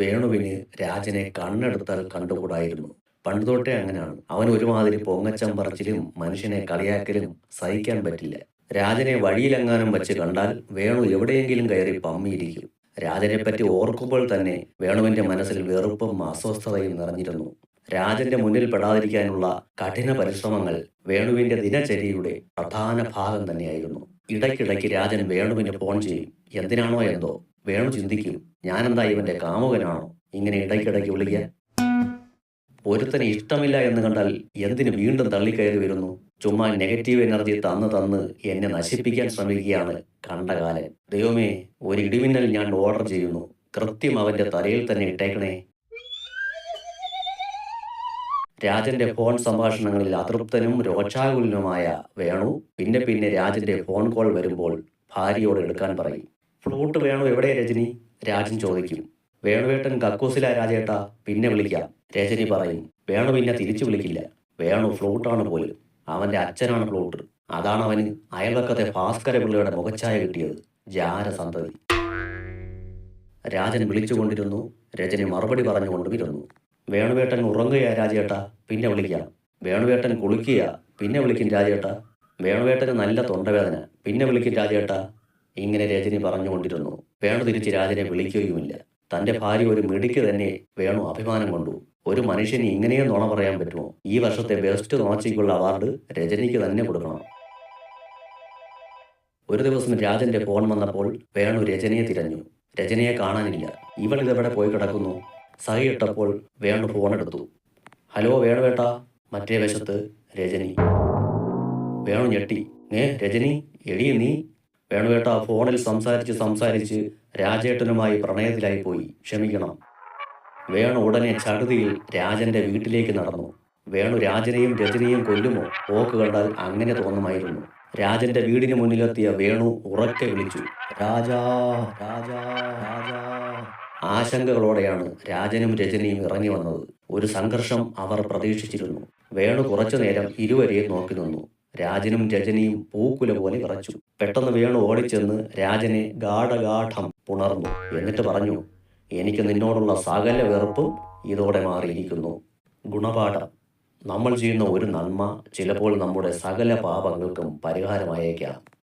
വേണുവിന് രാജനെ കണ്ണെടുത്താൽ കണ്ടുകൂടായിരുന്നു. പണ്ട് തൊട്ടേ അങ്ങനെയാണ് അവൻ ഒരുമാതിരി പൊങ്ങച്ചം പറച്ചിലും മനുഷ്യനെ കളിയാക്കലും സഹിക്കാൻ പറ്റില്ല. രാജനെ വഴിയിലെങ്ങാനും വെച്ച് കണ്ടാൽ വേണു എവിടെയെങ്കിലും കയറി പമ്മിയിരിക്കും. രാജനെ പറ്റി ഓർക്കുമ്പോൾ തന്നെ വേണുവിന്റെ മനസ്സിൽ വെറുപ്പും അസ്വസ്ഥതയും നിറഞ്ഞിരുന്നു. രാജന്റെ മുന്നിൽ പെടാതിരിക്കാനുള്ള കഠിന പരിശ്രമങ്ങൾ വേണുവിന്റെ ദിനചര്യയുടെ പ്രധാന ഭാഗം തന്നെയായിരുന്നു. ഇടയ്ക്കിടയ്ക്ക് രാജൻ വേണുവിന് ഫോൺ ചെയ്യും. എന്തിനാണോ എന്തോ? വേണു ചിന്തിക്കും. ഞാനെന്താ ഇവന്റെ കാമുകനാണോ? ഇങ്ങനെ ഇടയ്ക്കിടയ്ക്ക് വിളിക്കാൻ? ഒരുത്തന് ഇഷ്ടമില്ല എന്ന് കണ്ടാൽ എന്തിനു വീണ്ടും തള്ളിക്കയറി വരുന്നു? ചുമ്മാ നെഗറ്റീവ് എനർജി തന്ന് തന്ന് എന്നെ നശിപ്പിക്കാൻ ശ്രമിക്കുകയാണ് കണ്ടകാലൻ. ദൈവമേ ഒരു ഇടിമിന്നൽ ഞാൻ ഓർഡർ ചെയ്യുന്നു. കൃത്യം അവന്റെ തലയിൽ തന്നെ ഇട്ടേക്കണേ. രാജന്റെ ഫോൺ സംഭാഷണങ്ങളിൽ അതൃപ്തനും രോക്ഷാകുലനുമായ വേണു പിന്നെ പിന്നെ രാജന്റെ ഫോൺ കോൾ വരുമ്പോൾ ഭാര്യയോട് എടുക്കാൻ പറയും. ഫ്ലൂട്ട് വേണു എവിടെ രജനി? രാജൻ ചോദിക്കും. വേണുവേട്ടൻ കക്കൂസില രാജേട്ട പിന്നെ വിളിക്കാം. രജനി പറയും വേണു പിന്നെ തിരിച്ചു വിളിക്കില്ല. വേണു ഫ്ലൂട്ടാണ് പോലും. അവന്റെ അച്ഛനാണ് ഫ്ലൂട്ട്. അതാണ് അവന് അയൽവക്കത്തെ ഭാസ്കര പിള്ളയുടെ മുഖച്ഛായ കിട്ടിയത്. ജാരസന്തതി രാജൻ വിളിച്ചുകൊണ്ടിരുന്നു. രജനി മറുപടി പറഞ്ഞുകൊണ്ടും ഇരുന്നു വേണുവേട്ടൻ ഉറങ്ങുക രാജേട്ട പിന്നെ വിളിക്കാം. വേണുവേട്ടൻ കുളിക്കുക പിന്നെ വിളിക്കും രാജേട്ട. വേണുവേട്ടന് നല്ല തൊണ്ടവേദന പിന്നെ വിളിക്കും രാജേട്ടാ. ഇങ്ങനെ രജനി പറഞ്ഞുകൊണ്ടിരുന്നു. വേണു തിരിച്ച് രാജനെ വിളിക്കുകയുമില്ല. തന്റെ ഭാര്യ ഒരു മിടിക്ക് തന്നെ വേണു അഭിമാനം കൊണ്ടു. ഒരു മനുഷ്യന് ഇങ്ങനെയും നുണ പറയാൻ പറ്റുമോ? ഈ വർഷത്തെ ബെസ്റ്റ് നോച്ചയ്ക്കുള്ള അവാർഡ് രജനിക്ക് തന്നെ കൊടുക്കണം. ഒരു ദിവസം രാജന്റെ ഫോൺ വന്നപ്പോൾ വേണു രജനിയെ തിരഞ്ഞു. രജനിയെ കാണാനില്ല. ഇവൾ ഇതെവിടെ പോയി കിടക്കുന്നു? സഹി ഇട്ടപ്പോൾ വേണു ഫോൺ എടുത്തു. ഹലോ വേണുവേട്ടാ. മറ്റേ വശത്ത് രജനി. വേണു ഞെട്ടി. ഏ രജനി? എടി നീ വേണുവേട്ട ഫോണിൽ സംസാരിച്ച് സംസാരിച്ച് രാജേട്ടനുമായി പ്രണയത്തിലായി പോയി ക്ഷമിക്കണം. വേണു ഉടനെ ചടുതിയിൽ രാജന്റെ വീട്ടിലേക്ക് നടന്നു. വേണു രാജനെയും രജനിയും കൊല്ലുമോ? പോക്ക് കണ്ടാൽ അങ്ങനെ തോന്നുമായിരുന്നു. രാജന്റെ വീടിന് മുന്നിലെത്തിയ വേണു ഉറക്കെ വിളിച്ചു. രാജാ രാജാ രാജാ. ആശങ്കകളോടെയാണ് രാജനും രജനിയും ഇറങ്ങി വന്നത്. ഒരു സംഘർഷം അവർ പ്രതീക്ഷിച്ചിരുന്നു. വേണു കുറച്ചുനേരം ഇരുവരെയും നോക്കി നിന്നു. രാജനും രജനിയും പൂക്കുല പോലെ വിറച്ചു. പെട്ടെന്ന് വേണു ഓടിച്ചെന്ന് രാജനെ ഗാഠഗാഠം പുണർന്നു. എന്നിട്ട് പറഞ്ഞു എനിക്ക് നിന്നോടുള്ള സകല വെറുപ്പും ഇതോടെ മാറിയിരിക്കുന്നു. ഗുണപാഠം. നമ്മൾ ചെയ്യുന്ന ഒരു നന്മ ചിലപ്പോൾ നമ്മുടെ സകല പാപങ്ങൾക്കും പരിഹാരമായേക്കാം.